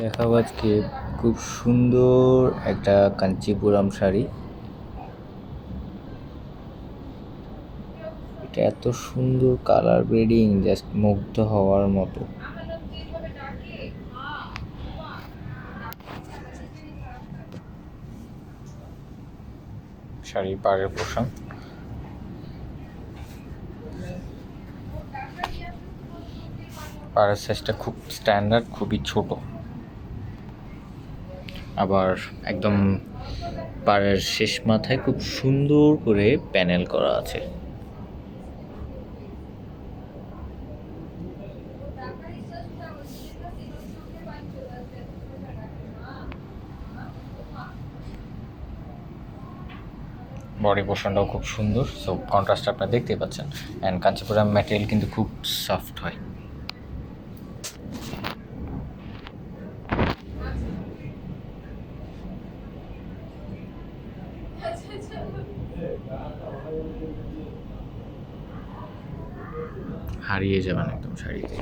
দেখাবো আজকে খুব সুন্দর একটা কাঞ্চিপুরম শাড়ি। এটা এত সুন্দর কালার ব্রেডিং জাস্ট মুগ্ধ হওয়ার মতো। শাড়ি পাড়ের পোষণ পাড়ের সাইজটা খুব স্ট্যান্ডার্ড খুবই ছোট। আবার একদম পাড়ের শেষ মাথায় খুব সুন্দর করে প্যানেল করা আছে। বডি পোর্শনটাও খুব সুন্দর। সো কন্ট্রাস্ট আপনারা দেখতেই পাচ্ছেন। অ্যান্ড কাঞ্চিপুরম ম্যাটেরিয়াল কিন্তু খুব সফট হয়। হারিয়ে যাবেন একদম শাড়িতে।